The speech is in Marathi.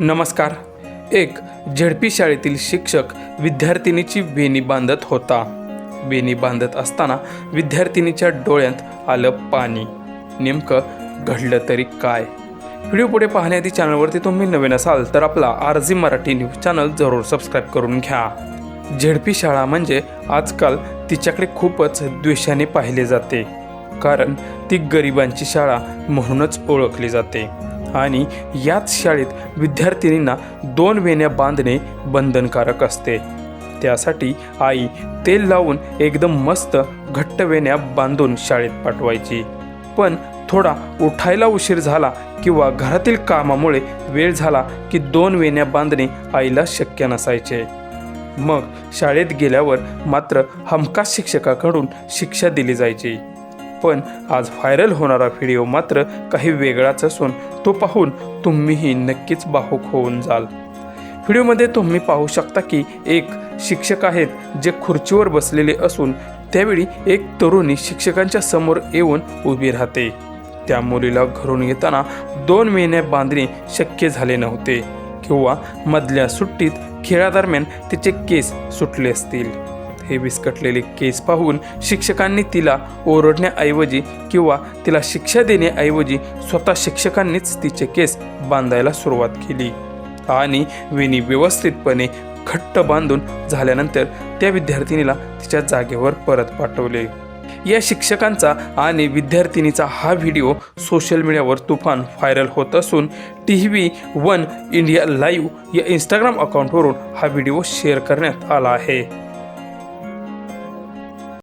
नमस्कार. एक झेडपी शाळेतील शिक्षक विद्यार्थिनीची वेणी बांधत होता. वेणी बांधत असताना विद्यार्थिनीच्या डोळ्यात आलं पाणी. नेमकं घडलं तरी काय? व्हिडिओ पुढे पाहण्याआधी चॅनलवरती तुम्ही नवीन असाल तर आपला R G Marathi news channel जरूर सबस्क्राईब करून घ्या. झेडपी शाळा म्हणजे आजकाल तिच्याकडे खूपच द्वेषाने पाहिले जाते. कारण ती गरिबांची शाळा म्हणूनच ओळखली जाते. आणि याच शाळेत विद्यार्थिनींना दोन वेण्या बांधणे बंधनकारक असते. त्यासाठी आई तेल लावून एकदम मस्त घट्ट वेण्या बांधून शाळेत पाठवायची. पण थोडा उठायला उशीर झाला किंवा घरातील कामामुळे वेळ झाला की दोन वेण्या बांधणे आईला शक्य नसायचे. मग शाळेत गेल्यावर मात्र हमखास शिक्षकाकडून शिक्षा दिली जायची. पण आज व्हायरल होणारा व्हिडिओ मात्र काही वेगळाच असून तो पाहून तुम्हीही नक्कीच भावूक होऊन जाल. व्हिडिओमध्ये तुम्ही पाहू शकता की एक शिक्षक आहेत जे खुर्चीवर बसलेले असून त्यावेळी एक तरुणी शिक्षकांच्या समोर येऊन उभी राहते. त्या मुलीला घरून येताना दोन महिने बांधणे शक्य झाले नव्हते किंवा मधल्या सुट्टीत खेळादरम्यान तिचे केस सुटले असतील. हे विस्कटलेले केस पाहून शिक्षकांनी तिला ओरडण्याऐवजी किंवा तिला शिक्षा देण्याऐवजी स्वतः शिक्षकांनीच तिचे केस बांधायला सुरुवात केली. आणि विनी व्यवस्थितपणे घट्ट बांधून झाल्यानंतर त्या विद्यार्थिनीला तिच्या जागेवर परत पाठवले. या शिक्षकांचा आणि विद्यार्थिनीचा हा व्हिडिओ सोशल मीडियावर तुफान व्हायरल होत असून T V one India live या इंस्टाग्राम अकाउंटवरून हा व्हिडिओ शेअर करण्यात आला आहे.